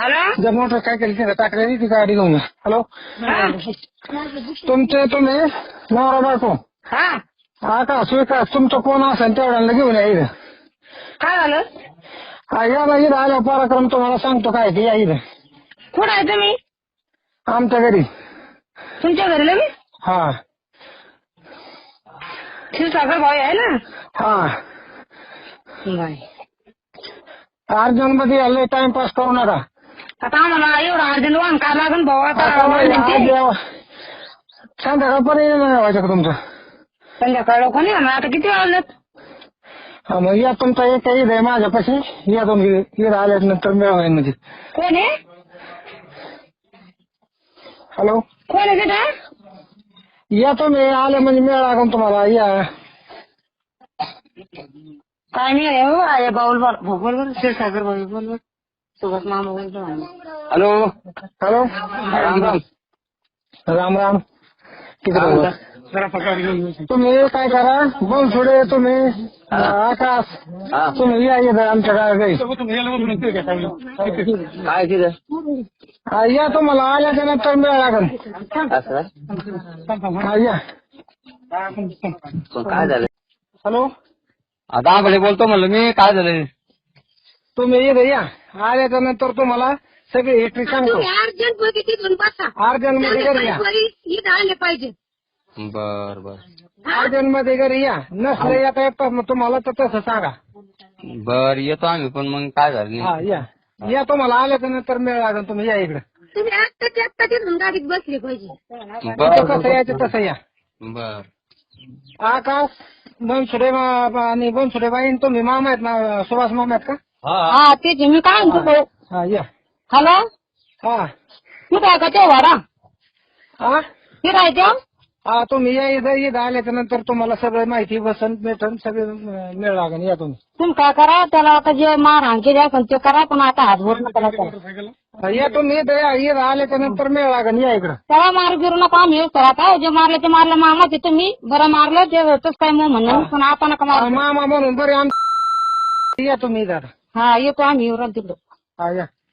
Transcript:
Hello जर motor काय केली टाकलेली ती गाडी घेऊन. या. हॅलो. तुमचे तुम्ही? नवरा बायको? हा. का? स्वीकार तुमचं कोण असेल तेवढ्याला घेऊन या इथं. काय झालं? हा या ना इथं आल्या पराक्रम तुम्हाला सांगतो काय ते या इथं. कुठं आहे तुम्ही? आमच्या घरी. तुमच्या घरी लगे हा. क्षीरसागर भाऊ आहे ना? हा. बाय अर्जंटमध्ये आले टाइमपास करू नका. आता आम्हाला एवढं अर्जंट वाहन काय लागेल भाऊ आता आता वाढले आज ते. जेव्हा- संध्याकाळपर्यंत नाही व्हायचं का तुमचं. संध्याकाळ लोक नाही आता किती वाजलेत हा मग या तुमचा एक ईद आहे माझ्यापाशी. या तुम्ही ईद आल्यानंतर मिळवा म्हणजे. कोण आहे? हॅलो? कोण आहे तिथं? या तुम्ही आले म्हणजे मिळ लागून तुम्हाला या. काय नाही आहे हो आहे बाऊल क्षीरसागर बोल बोल सुभाष मामा बोल बोल हॅलो। हॅलो। राम राम। राम राम। तिकडे बघा. जरा पकड घेऊन ये. तुम्ही काय करा? बनसुडे तुम्ही आकाश। हा। तुम्ही या इथं आमच्या गाडी काय तिथं हा, या तुम्हाला आल्याच्यानंतर मिळ लागेल असं हा या पण काय झालं हॅलो। आता भले बोलतो म्हणलं मी काय झालं तुम्ही इथं या. आल्याच्यानंतर तुम्हाला सगळी हिस्ट्री सांगतो तुम्ही अर्जंटमध्ये तिथून बसा. अर्जंटमध्ये घरी या. इथं आले पाहिजे. बर बर. अर्जंटमध्ये घरी या. नसलं येता येत मग तुम्हाला तर तसं सांगा. बर येतो आम्ही पण मग काय झालं हा या. या तुम्हाला आल्याच्यानंतर मिळ लागेल. तुम्ही या इकडे. तुम्ही आत्ताच्या आत्ता तिथून गाडीत बसले पाहिजे. बर कसं यायचं तसं या. बर. आकाश बनसुडे मा- आणि बनसुडे बाई तुम्ही मामा आहेत ना सुभाष मामा आहेत का? हा. तेच मी काय म्हणतो हा. या. हॅलो? हा. कुठं आहे का ते वाडा? हा? कुठं आहे ते? हा तुम्ही या इथं इथं आल्याच्यानंतर तुम्हाला सगळं माहिती बसन भेटन सगळं मिळ लागेल. या तुम्ही. तुम्ही काय करा त्याला आता जे मारहाण केली असेल ते करा पण आता हात भरून त्याला. करा हा, या तुम्ही इथं या इथं आल्याच्यानंतर मिळ लागेल. या इकडं. त्याला मार गिरू नका आम्ही. येऊ आता जे मारलं ते मारलं मामा ते तुम्ही. बरं मारलं ते तसं काय मग म्हणणं पण आता नका हा, मार मामा म्हणून बरे आम या तुम्ही इथं आता. हा येतो आम्ही येऊ तिकडं.